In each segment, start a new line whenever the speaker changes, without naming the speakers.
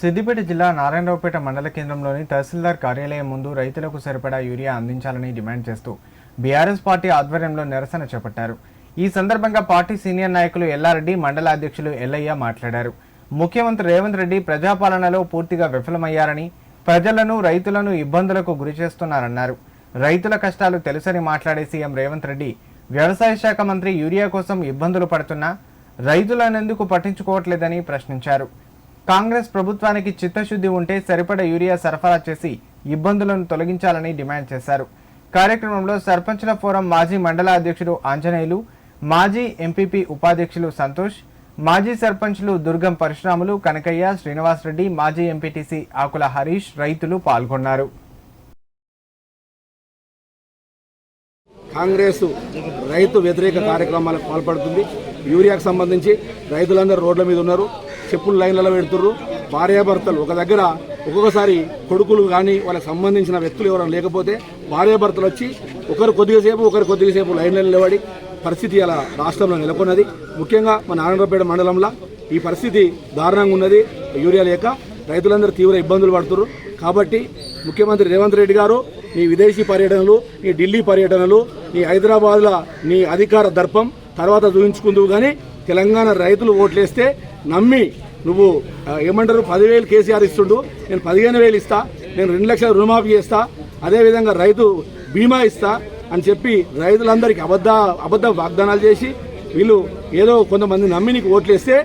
సిద్దిపేట జిల్లా నారాయణరావుపేట మండల కేంద్రంలోని తహసీల్దార్ కార్యాలయం ముందు రైతులకు సరిపడా యూరియా అందించాలని డిమాండ్ చేస్తూ బీఆర్ఎస్ పార్టీ ఆధ్వర్యంలో నిరసన చేపట్టారు. ఈ సందర్భంగా పార్టీ సీనియర్ నాయకులు ఎల్లారెడ్డి మండల అధ్యక్షులు ఎల్లయ్య మాట్లాడారు. ముఖ్యమంత్రి రేవంత్ రెడ్డి ప్రజాపాలనలో పూర్తిగా విఫలమయ్యారని ప్రజలను రైతులను ఇబ్బందులకు గురి చేస్తున్నారన్నారు. రైతుల కష్టాలు తెలుసని మాట్లాడే సీఎం రేవంత్ రెడ్డి వ్యవసాయ శాఖ మంత్రి యూరియా కోసం ఇబ్బందులు పడుతున్నా రైతులనెందుకు పట్టించుకోవట్లేదని ప్రశ్నించారు. కాంగ్రెస్ ప్రభుత్వానికి చిత్తశుద్ధి ఉంటే సరిపడ యూరియా సరఫరా చేసి ఇబ్బందులను తొలగించాలని డిమాండ్ చేశారు. కార్యక్రమంలో సర్పంచుల ఫోరం మాజీ మండల అధ్యక్షుడు ఆంజనేయులు మాజీ ఎంపీపీ ఉపాధ్యక్షులు సంతోష్ మాజీ సర్పంచ్లు దుర్గం పరశురాములు కనకయ్య శ్రీనివాసరెడ్డి మాజీ ఎంపీటీసీ ఆకుల హరీష్ రైతులు పాల్గొన్నారు.
కాంగ్రెస్ రైతు వ్యతిరేక కార్యక్రమాలకు పాల్పడుతుంది. యూరియాకు సంబంధించి రైతులందరూ రోడ్ల మీద ఉన్నారు. చెప్పులు లైన్లలో పెడుతుర్రు. భార్యాభర్తలు ఒక దగ్గర ఒక్కొక్కసారి కొడుకులు కానీ వాళ్ళకి సంబంధించిన వ్యక్తులు ఎవరైనా లేకపోతే భార్యాభర్తలు వచ్చి ఒకరు కొద్దిగా సేపు ఒకరు కొద్దిగా సేపు లైన్లలో నిలబడి పరిస్థితి అలా రాష్ట్రంలో నెలకొన్నది. ముఖ్యంగా మన నారాయణపేట మండలంలో ఈ పరిస్థితి దారుణంగా ఉన్నది. యూరియా లేక రైతులందరూ తీవ్ర ఇబ్బందులు పడుతున్నారు కాబట్టి ముఖ్యమంత్రి రేవంత్ రెడ్డి గారు నీ విదేశీ పర్యటనలు నీ ఢిల్లీ పర్యటనలు నీ హైదరాబాద్ల నీ అధికార దర్పం తర్వాత చూపించుకుందువు కానీ తెలంగాణ రైతులు ఓట్లేస్తే నమ్మి నువ్వు ఏమంటారు పదివేలు కేసీఆర్ ఇస్తుండు నేను పదిహేను వేలు ఇస్తా నేను రెండు లక్షల రుణమాఫీ చేస్తా అదేవిధంగా రైతు బీమా ఇస్తా అని చెప్పి రైతులందరికీ అబద్ధ అబద్ధ వాగ్దానాలు చేసి వీళ్ళు ఏదో కొంతమంది నమ్మి నీకు ఓట్లేస్తే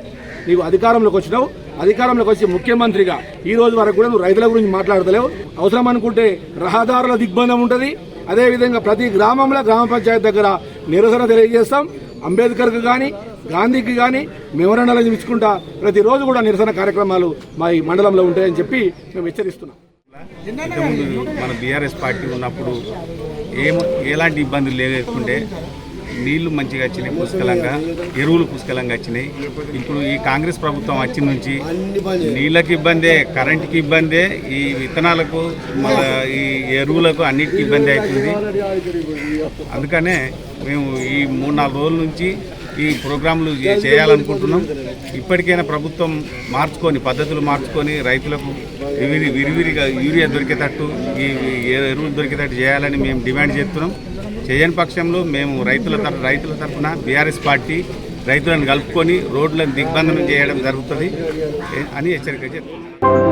నీకు అధికారంలోకి వచ్చినావు. అధికారంలోకి వచ్చి ముఖ్యమంత్రిగా ఈ రోజు వరకు కూడా నువ్వు రైతుల గురించి మాట్లాడతలేవు. అవసరం అనుకుంటే రహదారుల దిగ్బంధం ఉంటుంది. అదేవిధంగా ప్రతి గ్రామంలో గ్రామ పంచాయతీ దగ్గర నిరసన తెలియజేస్తాం. అంబేద్కర్కు కానీ గాంధీకి కానీ మెమోరాండాలను ఇచ్చుకుంటా ప్రతిరోజు కూడా నిరసన కార్యక్రమాలు మా ఈ మండలంలో ఉంటాయని చెప్పి మేము హెచ్చరిస్తున్నాం.
ఇంతకుముందు మన బీఆర్ఎస్ పార్టీ ఉన్నప్పుడు ఏం ఎలాంటి ఇబ్బందులు లేకుంటే నీళ్ళు మంచిగా వచ్చినాయి పుష్కలంగా ఎరువులు పుష్కలంగా వచ్చినాయి. ఇప్పుడు ఈ కాంగ్రెస్ ప్రభుత్వం వచ్చిన నుంచి నీళ్ళకి ఇబ్బందే కరెంటుకి ఇబ్బందే ఈ విత్తనాలకు మన ఈ ఎరువులకు అన్నిటికీ ఇబ్బంది అవుతుంది. అందుకనే మేము ఈ మూడు నాలుగు రోజుల నుంచి ఈ ప్రోగ్రాంలు చేయాలనుకుంటున్నాం. ఇప్పటికైనా ప్రభుత్వం మార్చుకొని పద్ధతులు మార్చుకొని రైతులకు విరివిరి విరివిరిగా యూరియా దొరికేటట్టు ఈ ఎరువులు దొరికేటట్టు చేయాలని మేము డిమాండ్ చేస్తున్నాం. చేయని పక్షంలో మేము రైతుల తర రైతుల తరఫున బీఆర్ఎస్ పార్టీ రైతులను కలుపుకొని రోడ్లను దిగ్బంధనం చేయడం జరుగుతుంది అని హెచ్చరిక చేస్తున్నాం.